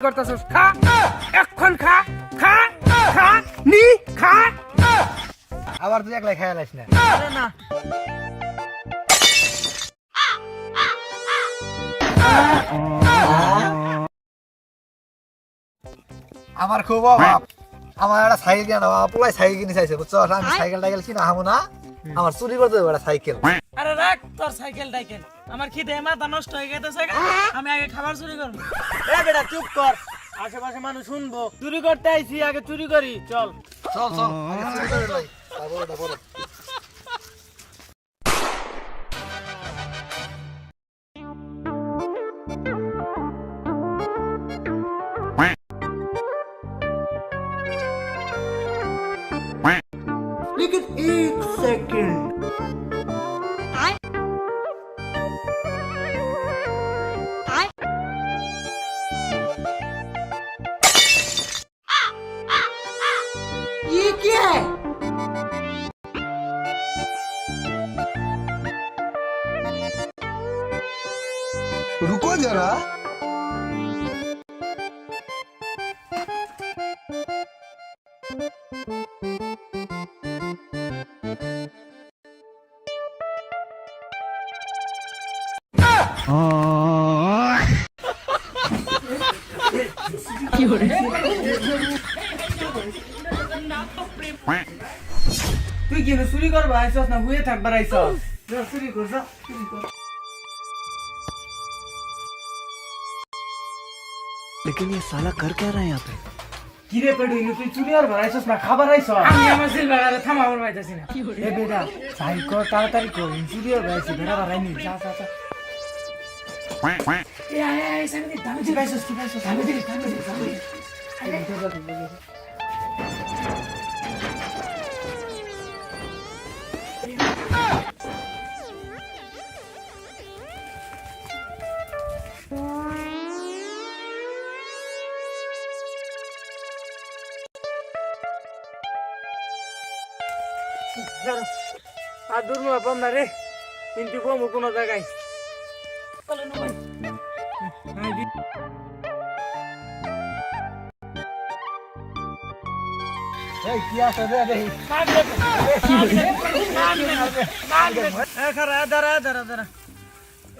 করতেছস? খা। এখন খা। খা। খা। নি। খা। আবার তুই একলাই খেয়াল আস না। না। আমার খুব অভাব। আমার একটা সাইকেল কিনা পুলাই সাইকেল কিনে চাইছে বুঝছ আমি সাইকেল টাইকেল কিনা হামু না? আমার চুরি করতে দেবো একটা সাইকেল। রাখ তোর সাইকেল টাইকেল আমার খিদে মাথা নষ্ট হয়ে গেছে আমি আগে খাবার চুরি করব। এ বেটা চুপ কর। আশেপাশে মানুষ শুনব। চুরি করতে আইছি আগে চুরি করি। চল। চল চল। আগে চুরি করে লই き रुको जरा क्यों তুই কি চুরি করবা আইসস না হুয়ে থাকবার আইসস চুরি করছ लेकिन ये साला कर क्या रहा है यहाँ पे কি রে পেডু ইনু তুই চুরি আর আইসস না খাবার আইসস আমি আমার সিল বেড়ারে থামা আমার পাইতাছি না এ বেটা সাই কর তাড়াতাড়ি কর চুরি আর আইছি বেড়া বাড়াইনি যা যা যা এ আয় আয় সামনে দামি দি পাইছস কি পাইছস দামি দি দামি দি দামি দি আর দূর নয় পাম না রে। কিন্তু কম কোনো জায়গায়।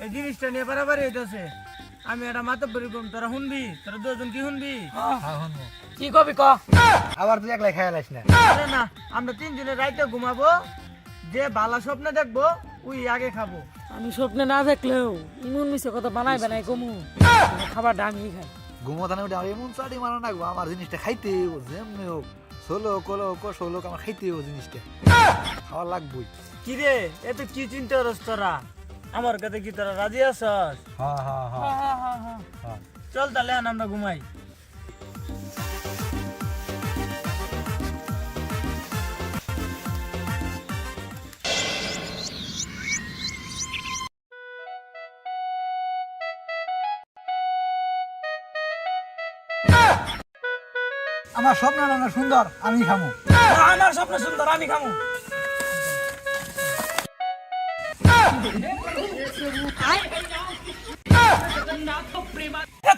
এই জিনিসটা নিয়ে বাড়াবাড়ি হইতেছে। আমি এটা মাথা পরি কম তোরা শুনবি? তোরা দুজন কি শুনবি? কি কবি ক? আবার তুই একলাই খেয়াল আস না। আরে না আমরা তিনজনে রাইতে ঘুমাবো যে বালা স্বপ্ন দেখব ওই আগে খাব। আমি স্বপ্নে না দেখলেও ইমন মিশে কথা বানাই বানাই কমু খাবার ডামি খাই। ঘুমোতানে উঠে আমার এমন চাটি মারা নাকবো আমার জিনিসটা খাইতে যেমনি হোক। ষোলো কলো কষ হোক আমার খাইতে জিনিসটা। খাওয়া লাগবই। কি রে এত কি চিন্তা করস তোরা? আমার কাছে কি তোরা রাজি আছস? হ্যাঁ হ্যাঁ হ্যাঁ। চল তাহলে আমরা ঘুমাই। আমার স্বপ্ন সুন্দর আমি খামু। আমার স্বপ্ন সুন্দর আমি খামু।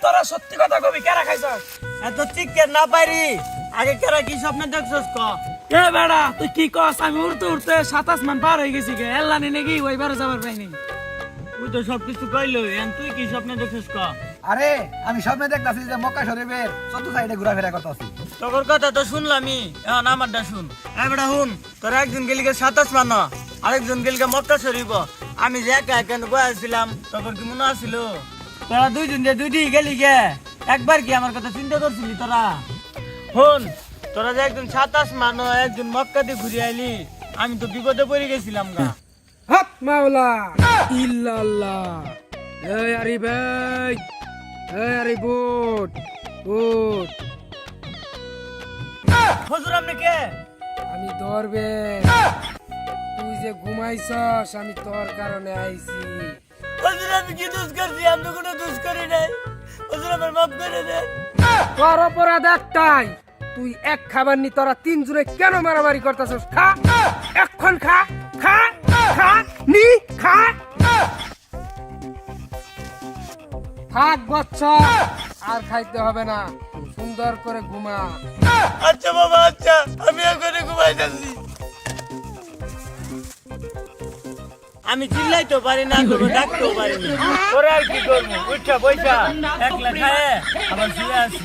তোরা সত্যি কথা কবি কেরা খাইছস? এত চিকেন না পারি। আগে কেরা কি স্বপ্ন দেখছস ক? এ বেড়া তুই কি কস? আমি উড়তে উড়তে সাতাশ মান পার হয়ে গেছি গে। এল্লানি নাকি ওই বারে যাবার পাইনি। তুই তো সব কিছু কইলো এন তুই কি স্বপ্ন দেখছস ক? আরে আমি স্বপ্নে দেখতাছি যে মক্কা শরীফের চতুর্থ সাইডে ঘোরাফেরা করতেছি। তোর কথা তো শুনলামই এখন আমারটা শুন। এ শুন তোর একজন গেলিকে সাতাশ মান। আরেকজন গেলিকে মক্কা শরীফ। আমি যে একা একা বসেছিলাম তোর কি মনে আছিল? তোরা দুইজন যে দুইটি গেলি গে একবার কি আমার কথা চিন্তা করছিলি তোরা? শুন তোরা যে একজন সাতাশ মান একজন মক্কা দিয়ে ঘুরে আইলি আমি তো বিপদে পড়ে গেছিলাম গা। হক মাওলা! ইল্লাল্লাহ! এই আরি ভাই এই আরি বুট বুট হুজুর আপনি কে? আমি ধরবে। তুই যে ঘুমাইছস আমি তোর কারণে আইছি। হুজুর আমি কি দোষ করছি? আমি তো কোনো দোষ করি নাই। হুজুর আমার মাফ করে দেন তোর অপরাধ একটাই তুই এক খাবার নি তোরা তিনজনে কেন মারামারি করতেছস? খা এখন খা খা খা নি খা। থাক বচ্চ আর খাইতে হবে না সুন্দর করে ঘুমা। আচ্ছা বাবা আচ্ছা আমি এখানে ঘুমাই আমি চিল্লাইতে পারি না তবে ডাকতেও পারি না। তোরে আর কি করব? উঠা বৈশা একলা খায় আবার শুয়ে আসি।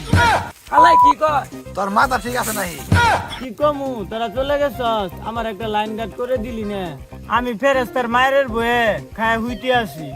আলাই কি কয় তোর মাথা ঠিক আছে নাই কি কমু? তোরা চলে গেছস? আমার একটা লাইন গার্ড করে দিলি না। আমি ফেরেস্তার মায়ের বয়ে খায় হুইতে আসি।